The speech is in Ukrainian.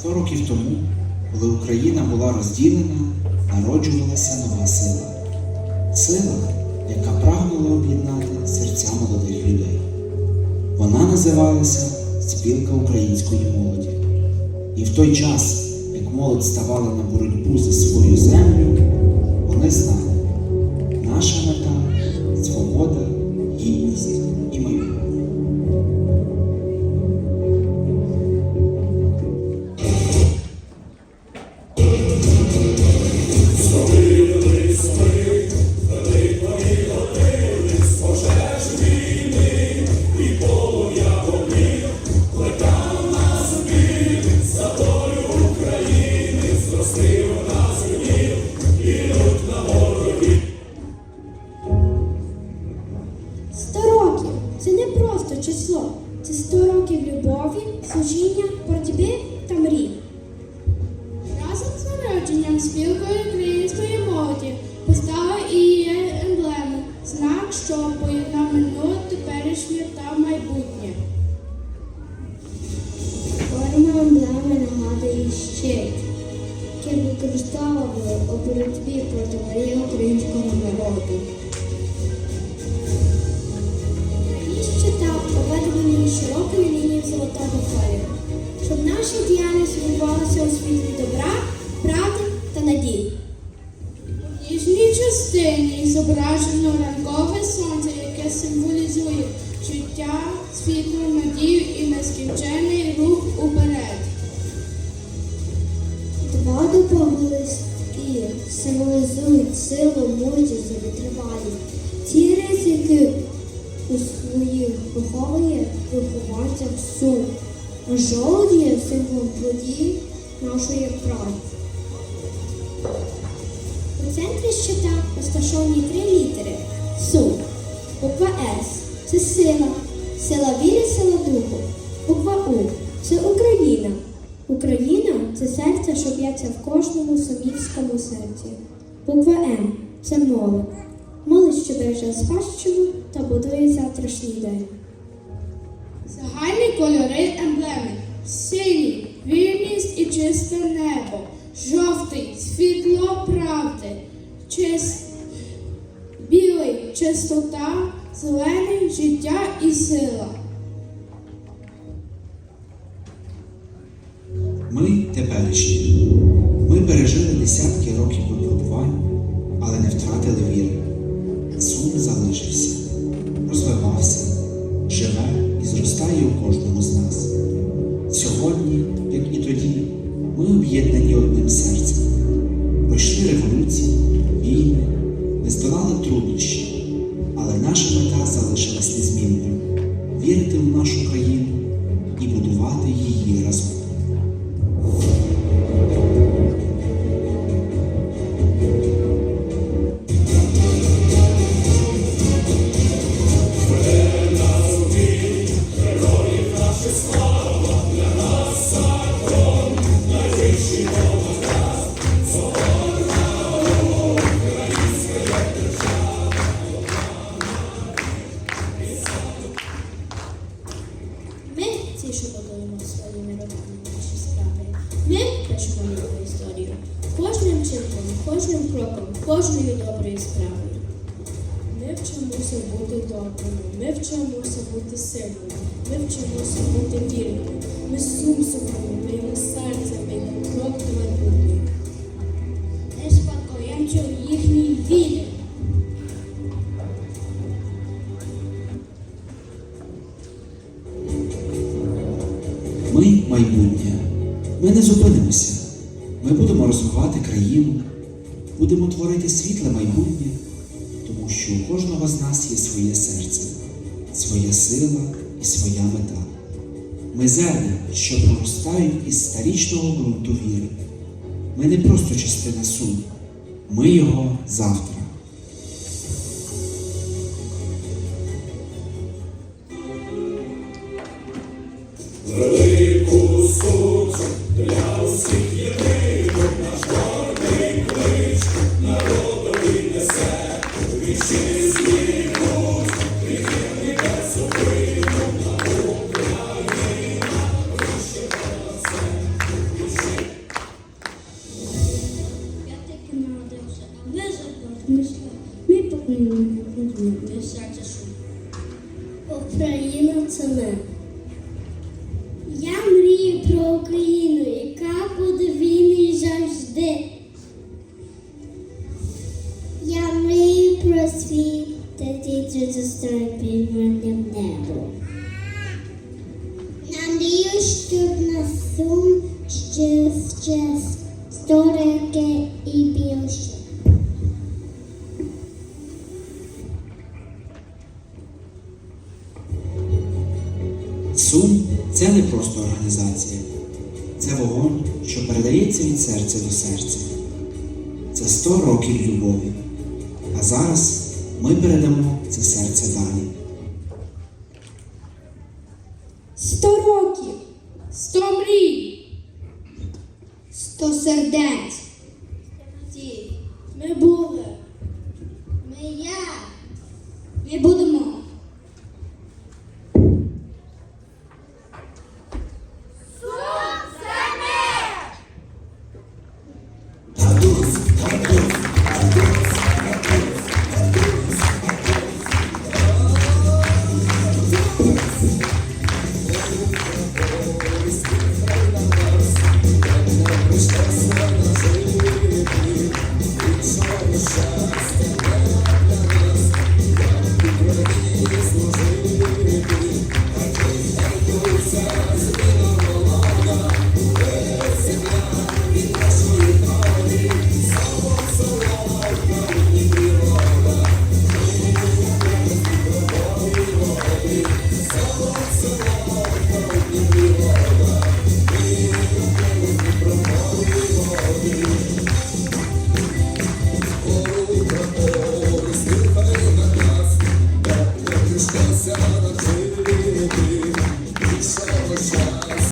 Сто років тому, коли Україна була розділена, народжувалася нова сила. Сила, яка прагнула об'єднати серця молодих людей. Вона називалася Спілка української молоді. І в той час, як молодь ставала на боротьбу за свою землю, вони знали, просто число, це сто років любові, служіння, боротьби та мрій. Разом з народженням спілкою української молоді постала і її емблема, знак, що поєднав минуле, теперішнє та майбутнє. Форма емблеми нагадує щит, який використовували у боротьбі проти варії українського народу. Широкою лінією золотого кольору, щоб наша діяльність відбувалася у світлі добра, правди та надії. В нижній частині зображено ранкове сонце, яке символізує життя, світло, надію і нескінчений рух уперед. Два дубові листки символізують силу, мужність і витривалість. Ці ризики у своїх виховує вихованцях сум. А жолуд є символом подій нашої праці. У центрі щита розташовані три літери Сум. Буква С це сила, сила віри, сила духу. Буква У це Україна. Україна це серце, що б'ється в кожному сумівському серці. Буква М це молодь. Молодь, що береже спадщину та будує завтрашній день. Загальні кольори емблеми. Синій вірність і чисте небо. Жовтий світло правди. Чис... Білий чистота, зелений життя і сила. Ми теперішні. Ми пережили десятки років випробувань, але не втратили віри. Сум залишився, розвивався, кожним кроком, кожною доброю справою. Ми вчимося бути добрими, ми вчимося бути сильними, ми вчимося бути вірними. Ми сум собою, ми його серцем, ми його крок до майбутнього. Ми спадкоємцю їхній вірі. Ми майбутнє. Ми не зупинимося. Ми будемо розвивати країну, будемо творити світле майбутнє, тому що у кожного з нас є своє серце, своя сила і своя мета. Ми зерна, що проростають із старічного ґрунту віри. Ми не просто частина суду, ми його завтра. Саме. Я мрію про Україну, яка буде вільною завжди. Я мрію про світ, та діти зустрічають під мирним небом. мрію, щоб на Сум це не просто організація, це вогонь, що передається від серця до серця. Це 100 років любові. А зараз ми передамо це серце